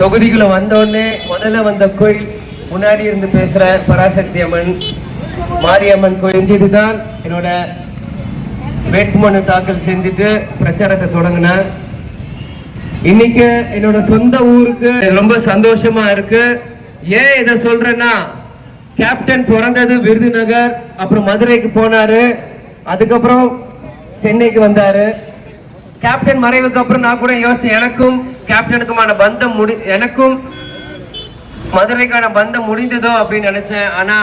தொகுதிக்குள்ள வந்தோடனே முதல்ல வந்த கோயில் முன்னாடி இருந்து பேசுற பராசக்தி அம்மன் மாரியம்மன் கோயில் செஞ்சுட்டு என்னோட வேட்புமனு தாக்கல் செஞ்சுட்டு பிரச்சாரத்தை தொடங்கினேன். இன்னைக்கு என்னோட சொந்த ஊருக்கு ரொம்ப சந்தோஷமா இருக்கு. ஏன் இதை சொல்றேன்னா கேப்டன் பிறந்தது விருதுநகர் அப்புறம் மதுரைக்கு போனாரு. அதுக்கப்புறம் சென்னைக்கு வந்தாரு. கேப்டன் மறைவுக்கு அப்புறம் நான் கூட யோசிச்சேன் எனக்கும் கேப்டனுக்குமான பந்தம் முடி எனக்கும் மதுரைக்கான பந்தம் முடிந்ததோ அப்படின்னு நினைச்சேன். ஆனா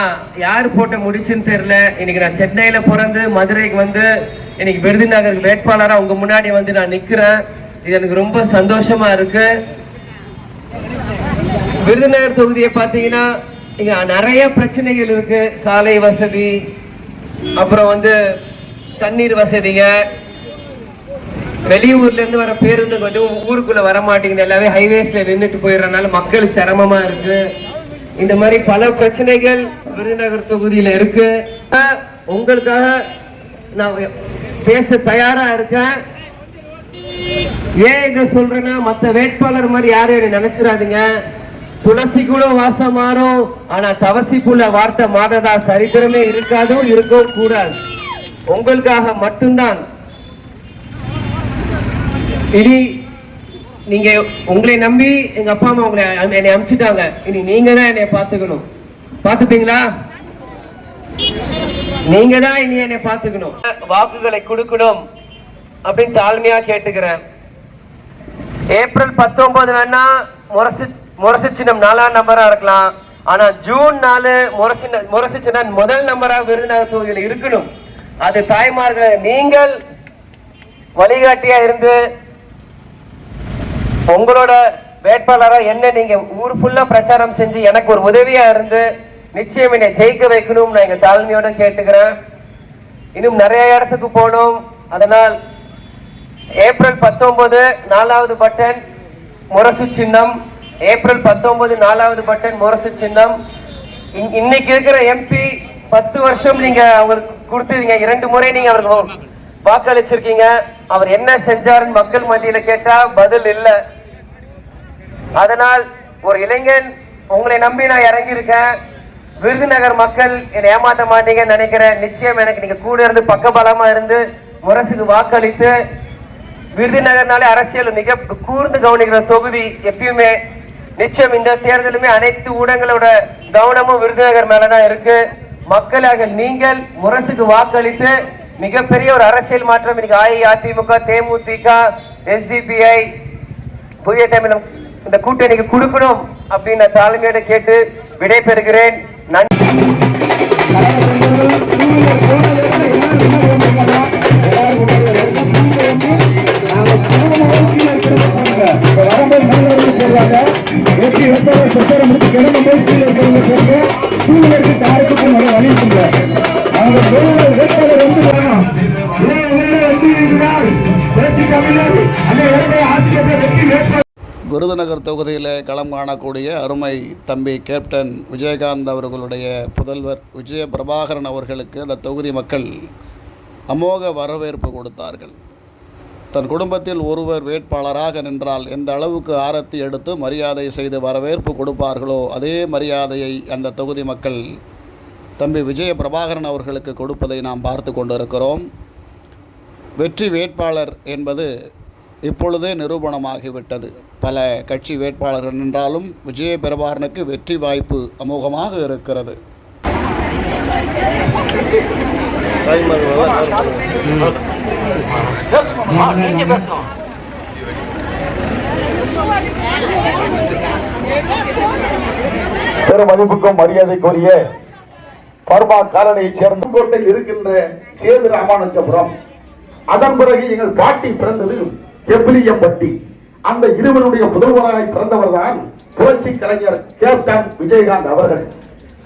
யார் போட்ட முடிச்சுன்னு தெரியல. இன்னைக்கு நான் சென்னையில பிறந்து மதுரைக்கு வந்து இன்னைக்கு விருதுநகர் வேட்பாளரா உங்க முன்னாடி வந்து நான் நிக்கிறேன். இது எனக்கு ரொம்ப சந்தோஷமா இருக்கு. விருதுநகர் தொகுதியை பார்த்தீங்கன்னா இங்க நிறைய பிரச்சனைகள் இருக்கு. சாலை வசதி அப்புறம் வந்து தண்ணீர் வசதிங்க. வெளியூர்ல இருந்து வர பேருந்து கொஞ்சம் ஊருக்குள்ள வர மாட்டேங்குது எல்லாமே ஹைவேஸ்ல நின்றுட்டு போயிடுறதுனால மக்களுக்கு சிரமமா இருக்கு. இந்த மாதிரி பல பிரச்சனைகள் விருதுநகர் தொகுதியில இருக்கு. உங்களுக்காக நான் பேச தயாரா இருக்கேன். ஏன் இதை சொல்றேன்னா மத்த வேட்பாளர் மாதிரி யாரும் என்னை நினைச்சிடாதீங்க. துளசி கூட வாசம் மாறும். ஆனா தவசிக்குள்ள வார்த்தை மாறதா சரித்திரமே இருக்காதும் இருக்கவும் கூடாது. உங்களுக்காக மட்டும்தான் இனி நீங்க உங்களை நம்பி எங்க அப்பா அம்மா உங்களை என்னை அனுப்பிச்சிட்டாங்க இனி நீங்க தான் என்னை பாத்துக்கணும் பாத்துப்பீங்களா நீங்க தான் இனி என்னை பாத்துக்கணும் வாக்குகளை கொடுக்கணும் அப்படின்னு தாழ்மையா கேட்டுக்கிறேன். ஏப்ரல் பத்தொன்பது வேணா முரசு முரசு சின்னம் நாலாம் நம்பரா இருக்கலாம். ஆனா ஜூன் நாலு முரசு முரசு சின்னம் முதல் நம்பரா விருதுநகர் தொகுதியில் இருக்கணும். அது தாய்மார்களை நீங்கள் வழிகாட்டியா இருந்து உங்களோட வேட்பாளரா என்ன நீங்க ஊர் ஃபுல்லா பிரச்சாரம் செஞ்சு எனக்கு ஒரு உதவியா இருந்து நிச்சயம் என்னை ஜெயிக்க வைக்கணும் நான் எங்க தாழ்மையோட கேட்டுக்கிறேன். இன்னும் நிறைய இடத்துக்கு போகணும். அதனால் ஏப்ரல் பத்தொன்பது நாலாவது பட்டன் முரசு சின்னம். ஏப்ரல் பத்தொன்பது நாலாவது பட்டன் முரசு சின்னம். இன்- இன்னைக்கு இருக்கிற எம்பி பத்து வருஷம் நீங்க அவருக்கு கொடுத்துருங்க இரண்டு முறை நீங்க அவருக்கு வாக்களிச்சிருக்கீங்க. அவர் என்ன செஞ்சாருன்னு மக்கள் மத்தியில கேட்டா பதில் இல்லை. அதனால் ஒரு இளைஞன் உங்களை நம்பி நான் இறங்கி இருக்கேன் விருதுநகர் மக்கள் என்னை ஏமாற்ற மாட்டீங்கன்னு நினைக்கிறேன். நிச்சயம் எனக்கு நீங்க கூட இருந்து பக்கபலமா இருந்து முரசுக்கு வாக்களித்து விருதுநகர்னாலே அரசியல் மிக கூர்ந்து கவனிக்கிற தொகுதி எப்பயுமே. நிச்சயம் இந்த தேர்தலுமே அனைத்து ஊடகங்களோட கவனமும் விருதுநகர் மேலதான் இருக்கு. மக்களாக நீங்கள் முரசுக்கு வாக்களித்து மிகப்பெரிய ஒரு அரசியல் மாற்றம் இன்னைக்கு அஇஅதிமுக தேமுதிக எஸ்டிபிஐ புதிய தமிழம் இந்த கூட்டணிக்கு கொடுக்கணும் அப்படின்னு நான் தாழ்மையோட கேட்டு விடை பெறுகிறேன் நன்றி தொகுதியில் களம் காணக்கூடிய அருமை தம்பி கேப்டன் விஜயகாந்த் அவர்களுடைய புதல்வர் விஜய பிரபாகரன் அவர்களுக்கு அந்த தொகுதி மக்கள் அமோக வரவேற்பு கொடுத்தார்கள். தன் குடும்பத்தில் ஒருவர் வேட்பாளராக நின்றால் எந்த அளவுக்கு ஆரத்தி எடுத்து மரியாதை செய்து வரவேற்பு கொடுப்பார்களோ அதே மரியாதையை அந்த தொகுதி மக்கள் தம்பி விஜய பிரபாகரன் அவர்களுக்கு கொடுப்பதை நாம் பார்த்து கொண்டிருக்கிறோம். வெற்றி வேட்பாளர் என்பது இப்பொழுதே நிரூபணமாகிவிட்டது. பல கட்சி வேட்பாளர்கள் நின்றாலும் விஜய பிரபாகரனுக்கு வெற்றி வாய்ப்பு அமோகமாக இருக்கிறது. பெருமதிப்புக்கும் மரியாதைக்குரிய பர்மா காலனியைச் சேர்ந்த கோட்டை இருக்கின்ற சேது ராமானுஜபுரம். அதன் பிறகு எங்கள் பாட்டி பிறந்தது கெப்பிலியம்பட்டி அந்த இருவருடைய முதல்வராக பிறந்தவர் தான் புரட்சி கலைஞர் கேப்டன் விஜயகாந்த் அவர்கள்.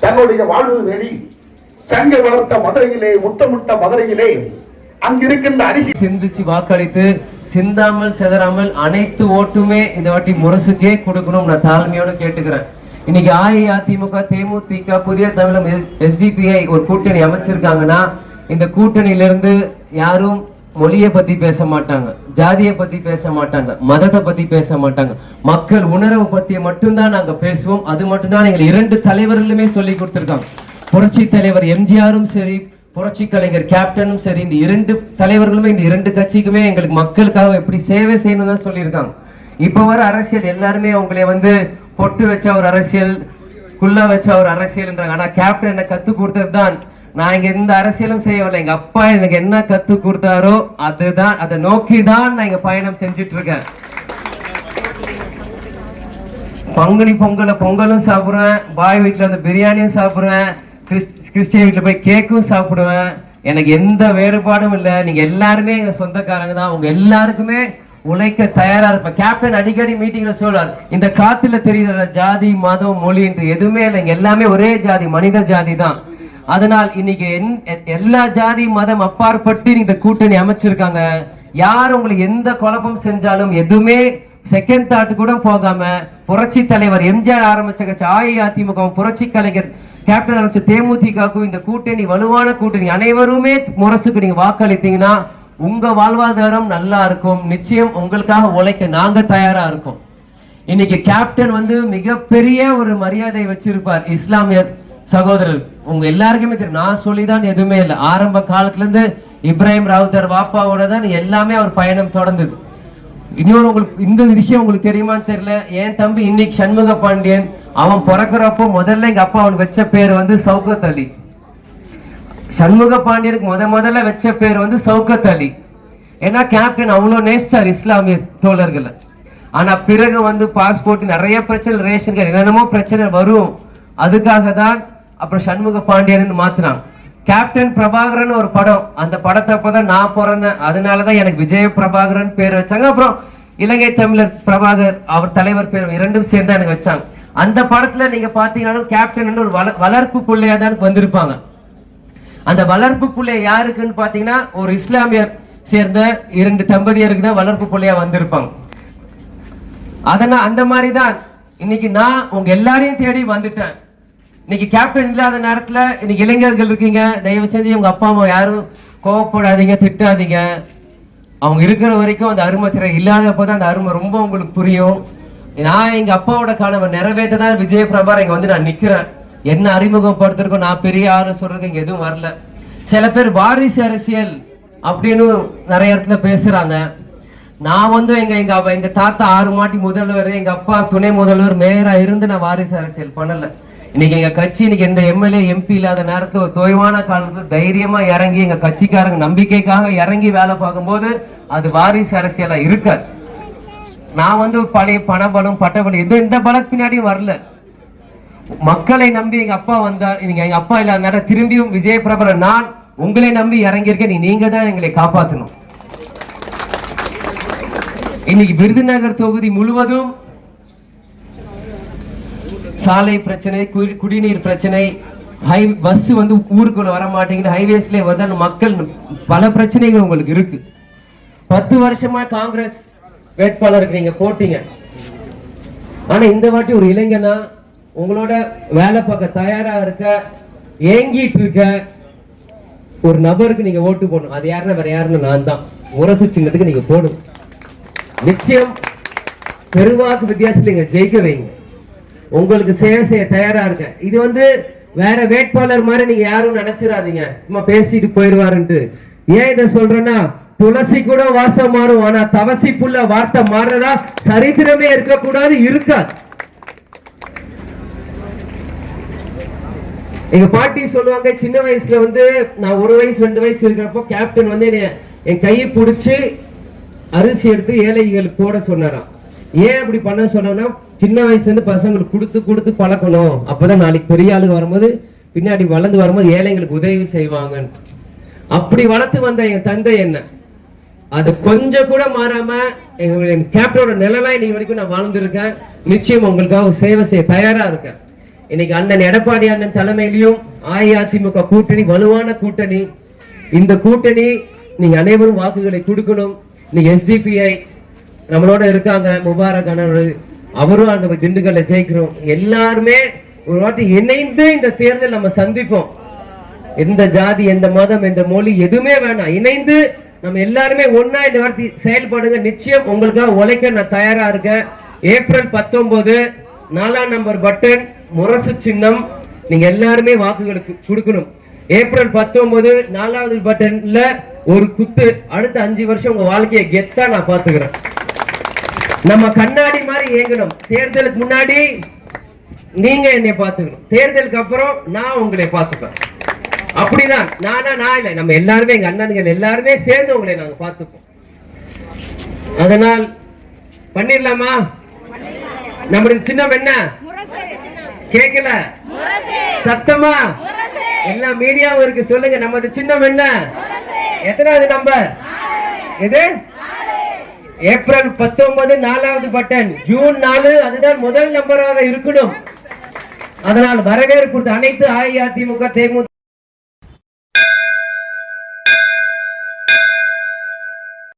தன்னுடைய வாழ்வு நெறி சங்கை வளர்த்த மதுரையிலே முட்டமுட்ட மதுரையிலே அங்கிருக்கின்ற அரிசி சிந்திச்சு வாக்களித்து சிந்தாமல் செதறாமல் அனைத்து ஓட்டுமே இந்த வாட்டி முரசுக்கே கொடுக்கணும். நான் தாழ்மையோட கேட்டுக்கிறேன். இன்னைக்கு அஇஅதிமுக தேமுதிக புதிய தமிழம் எஸ்டிபிஐ ஒரு கூட்டணி அமைச்சிருக்காங்கன்னா இந்த கூட்டணியிலிருந்து யாரும் மொழியை பத்தி பேச மாட்டாங்க ஜாதியை பத்தி பேச மாட்டாங்க மதத்தை பத்தி பேச மாட்டாங்க. மக்கள் உணர்வை பத்தி மட்டும்தான் நாங்க பேசுவோம். அது மட்டும்தான் எங்கள் இரண்டு தலைவர்களுமே சொல்லி கொடுத்துருக்காங்க. புரட்சி தலைவர் எம்ஜிஆரும் சரி புரட்சி கலைஞர் கேப்டனும் சரி இந்த இரண்டு தலைவர்களுமே இந்த இரண்டு கட்சிக்குமே எங்களுக்கு மக்களுக்காக எப்படி சேவை செய்யணும் தான் சொல்லியிருக்காங்க. இப்ப வர அரசியல் எல்லாருமே அவங்களே வந்து பொட்டு வச்ச ஒரு அரசியல் குல்லா வச்ச ஒரு அரசியல்ன்றாங்க. ஆனா கேப்டன் என்ன கத்து கொடுத்தது தான் நான் இங்க எந்த அரசியலும் செய்யவில்லை. எங்க அப்பா எனக்கு என்ன கத்து கொடுத்தாரோ அதுதான். அதை நோக்கி தான் நான் இங்க பயணம் செஞ்சுட்டு இருக்கேன் பங்குனி பொங்கல பொங்கலும் சாப்பிடுவேன். பாய் வீட்டில் வந்து பிரியாணியும் சாப்பிடுவேன். கிறிஸ்- கிறிஸ்டியன் வீட்டில் போய் கேக்கும் சாப்பிடுவேன். எனக்கு எந்த வேறுபாடும் இல்லை. நீங்க எல்லாருமே எங்க சொந்தக்காரங்க தான். உங்க எல்லாருக்குமே உழைக்க தயாரா இருப்பேன். கேப்டன் அடிக்கடி மீட்டிங்ல சொல்றார் இந்த காத்துல தெரியுற ஜாதி மதம் மொழி என்று. எதுவுமே இல்லை. இங்க எல்லாமே ஒரே ஜாதி மனித ஜாதி தான். அதனால் இன்னைக்கு என்- எல்லா ஜாதி மதம் அப்பாற்பட்டு இந்த கூட்டணி அமைச்சிருக்காங்க. யார் உங்களுக்கு எந்த குழப்பம் செஞ்சாலும் எதுவுமே செகண்ட் தாட் கூட போகாம புரட்சி தலைவர் எம்ஜிஆர் ஆரம்பிச்ச கட்சி அஇஅதிமுக புரட்சி கலைஞர் கேப்டன் ஆரம்பிச்ச தேமுதிகவுக்கும் இந்த கூட்டணி வலுவான கூட்டணி அனைவருமே முரசுக்கு நீங்க வாக்களித்தீங்கன்னா உங்க வாழ்வாதாரம் நல்லா இருக்கும். நிச்சயம் உங்களுக்காக உழைக்க நாங்க தயாரா இருக்கோம். இன்னைக்கு கேப்டன் வந்து மிகப்பெரிய ஒரு மரியாதை வச்சிருப்பார் இஸ்லாமியர். சகோதரர் உங்க எல்லாருக்குமே தெரியும். நான் சொல்லிதான் எதுவுமே இல்லை. ஆரம்ப காலத்துல இருந்து இப்ராஹிம் ராவுதர் வாப்பாவோட தான் எல்லாமே அவர் பயணம் தொடர்ந்தது. இன்னொரு உங்களுக்கு இந்த விஷயம் உங்களுக்கு தெரியுமான்னு தெரியல. என் தம்பி இன்னைக்கு சண்முக பாண்டியன் அவன் பிறக்கிறப்போ முதல்ல எங்க அப்பா அவனுக்கு வச்ச பேர் வந்து சவுகத் அலி. சண்முக பாண்டியனுக்கு முத முதல்ல வச்ச பேர் வந்து சவுகத் அலி. ஏன்னா கேப்டன் அவ்வளோ நேசிச்சார் இஸ்லாமிய தோழர்களை ஆனா பிறகு வந்து பாஸ்போர்ட் நிறைய பிரச்சனை ரேஷன் கார்டு என்னென்னமோ பிரச்சனை வரும். அதுக்காக தான் அப்புறம் சண்முக பாண்டியன் மாத்தினான். கேப்டன் பிரபாகரன் ஒரு படம். அந்த படத்தை அப்பதான் நான் பிறந்தேன் அதனாலதான் எனக்கு விஜய பிரபாகரன் பேர் வச்சாங்க. அப்புறம் இலங்கை தமிழர் பிரபாகர் அவர் தலைவர் பேர் இரண்டும் சேர்ந்து எனக்கு வச்சாங்க. அந்த படத்துல நீங்க பாத்தீங்கன்னா கேப்டன் ஒரு வளர்ப்பு பிள்ளையா தான் வந்திருப்பாங்க. அந்த வளர்ப்பு பிள்ளை யாருக்குன்னு பாத்தீங்கன்னா ஒரு இஸ்லாமியர் சேர்ந்த இரண்டு தம்பதியருக்கு தான் வளர்ப்பு பிள்ளையா வந்திருப்பாங்க. அதனால் அந்த மாதிரி தான் இன்னைக்கு நான் உங்க எல்லாரையும் தேடி வந்துட்டேன். இன்னைக்கு கேப்டன் இல்லாத நேரத்தில் இன்னைக்கு இளைஞர்கள் இருக்கீங்க. தயவு செஞ்சு உங்க அப்பா அம்மா யாரும் கோவப்படாதீங்க திட்டாதீங்க. அவங்க இருக்கிற வரைக்கும் அந்த அருமை திரை இல்லாதப்போ தான் அந்த அருமை ரொம்ப உங்களுக்கு புரியும். நான் எங்கள் அப்பாவோட கனவை நிறைவேற்ற தான் விஜய பிரபார் இங்கே வந்து நான் நிற்கிறேன் என்ன அறிமுகப்படுத்திருக்கோம்? நான் பெரிய யாரும் சொல்றதுக்கு இங்கே எதுவும் வரல. சில பேர் வாரிசு அரசியல் அப்படின்னு நிறைய இடத்துல பேசுகிறாங்க நான் வந்து எங்கள் எங்கள் எங்கள் தாத்தா ஆறு மாட்டி முதல்வர் எங்கள் அப்பா துணை முதல்வர் மேயராக இருந்து நான் வாரிசு அரசியல் பண்ணலை. இன்னைக்கு எங்க கட்சி இன்னைக்கு எந்த எம்எல்ஏ எம்பி இல்லாத நேரத்துல ஒரு தொய்வான காலத்துல தைரியமா இறங்கி எங்க கட்சிக்காரங்க நம்பிக்கைக்காக இறங்கி வேலை பார்க்கும்போது அது வாரிசு அரசியலா இருக்காது. நான் வந்து பழைய பணபலம் பட்டபலம் எது இந்த பலத்து பின்னாடியும் வரல. மக்களை நம்பி எங்க அப்பா வந்தார் நீங்க எங்க அப்பா இல்லாத நேரம் திரும்பியும் விஜய பிரபல நான் உங்களை நம்பி இறங்கியிருக்கேன் நீ- நீங்க தான் எங்களை காப்பாற்றணும் இன்னைக்கு விருதுநகர் தொகுதி முழுவதும் சாலை பிரச்சனை குடி- குடிநீர் பிரச்சனை ஹை பஸ் வந்து ஊருக்குள்ள வர மாட்டேங்குது ஹைவேஸ்லேயே வருது மக்கள் பல பிரச்சனைகள் உங்களுக்கு இருக்கு. பத்து வருஷமா காங்கிரஸ் வேட்பாளருக்கு நீங்க போட்டீங்க. ஆனா இந்த வாட்டி ஒரு இளைஞனா உங்களோட வேலை பார்க்க தயாரா இருக்க ஏங்கிட்டு இருக்க ஒரு நபருக்கு நீங்க ஓட்டு போடணும். அது யாருன்னா வேற யாருன்னு நான் தான். முரசு சின்னத்துக்கு நீங்க போடும் நிச்சயம் பெருவாக்கு வித்தியாசத்தில் நீங்க ஜெயிக்க வைங்க. உங்களுக்கு சேவை செய்ய தயாரா இருக்கேன் இது வந்து வேற வேட்பாளர் மாதிரி நீங்க யாரும் நினைச்சிடாதீங்க. சும்மா பேசிட்டு போயிடுவாருன்ட்டு ஏன் இதை சொல்றேன்னா துளசி கூட வாசம் மாறும். ஆனா தவசி புள்ள வார்த்தை மாறுறதா சரித்திரமே இருக்கக்கூடாது இருக்காது. எங்க பாட்டி சொல்லுவாங்க சின்ன வயசுல வந்து நான் ஒரு வயசு ரெண்டு வயசு இருக்கிறப்போ கேப்டன் வந்து என் கையை பிடிச்சி அரிசி எடுத்து ஏழைகளுக்கு போட சொன்னாராம். ஏன் அப்படி பண்ண சொன்னோம்னா சின்ன வயசுல இருந்து பசங்களுக்கு கொடுத்து கொடுத்து பழக்கணும். அப்பதான் நாளைக்கு பெரிய ஆளுங்க வரும்போது பின்னாடி வளர்ந்து வரும்போது ஏழைங்களுக்கு உதவி செய்வாங்கன்னு. அப்படி வளர்த்து வந்த என் தந்தை என்ன? அது கொஞ்சம் கூட மாறாம எங்க என் கேப்டனோட நிழலா இன்னைக்கு வரைக்கும் நான் வாழ்ந்துருக்கேன். நிச்சயம் உங்களுக்காக சேவை செய்ய தயாரா இருக்கேன். இன்னைக்கு அண்ணன் எடப்பாடி அண்ணன் தலைமையிலையும் அஇஅதிமுக கூட்டணி வலுவான கூட்டணி. இந்த கூட்டணி நீங்க அனைவரும் வாக்குகளை கொடுக்கணும். இன்னைக்கு எஸ்டிபிஐ நம்மளோட இருக்காங்க முபாரக் அண்ணன் அவரும் அந்த திண்டுக்கல்ல ஜெயிக்கிறோம். எல்லாருமே ஒரு வாட்டி இணைந்து இந்த தேர்தல் நம்ம சந்திப்போம். எந்த ஜாதி எந்த மதம் எந்த மொழி எதுவுமே வேணாம். இணைந்து நம்ம எல்லாருமே ஒன்னா இந்த வார்த்தை செயல்படுங்க. நிச்சயம் உங்களுக்காக உழைக்க நான் தயாரா இருக்கேன். ஏப்ரல் பத்தொன்பது நாலாம் நம்பர் பட்டன் முரசு சின்னம். நீங்க எல்லாருமே வாக்குகளுக்கு கொடுக்கணும். ஏப்ரல் பத்தொன்பது நாலாவது பட்டன்ல ஒரு குத்து. அடுத்த அஞ்சு வருஷம் உங்க வாழ்க்கையை கெத்தா நான் பாத்துக்கிறேன் நம்ம கண்ணாடி மாதிரி இயங்கணும். தேர்தலுக்கு முன்னாடி நீங்க என்னை பார்த்துக்கணும். தேர்தலுக்கு அப்புறம் நான் உங்களை பார்த்துப்பேன். அப்படிதான். நானா நான் இல்லை. நம்ம எல்லாருமே எங்க அண்ணன்கள் எல்லாருமே சேர்ந்து உங்களை நாங்க பார்த்துப்போம். அதனால் பண்ணிடலாமா? நம்முடைய சின்னம் என்ன? கேட்கல? சத்தமா? எல்லா மீடியாவும் இருக்கு. சொல்லுங்க. நமது சின்னம் என்ன? எத்தனாவது நம்பர்? எது? ஏப்ரல் பத்தொன்பது நாலாவது பட்டன். ஜூன் நாலு அதுதான் முதல் நம்பராக இருக்கணும். அதனால் வரவேற்பு கொடுத்த அனைத்து அஇஅதிமுக தேமுதிக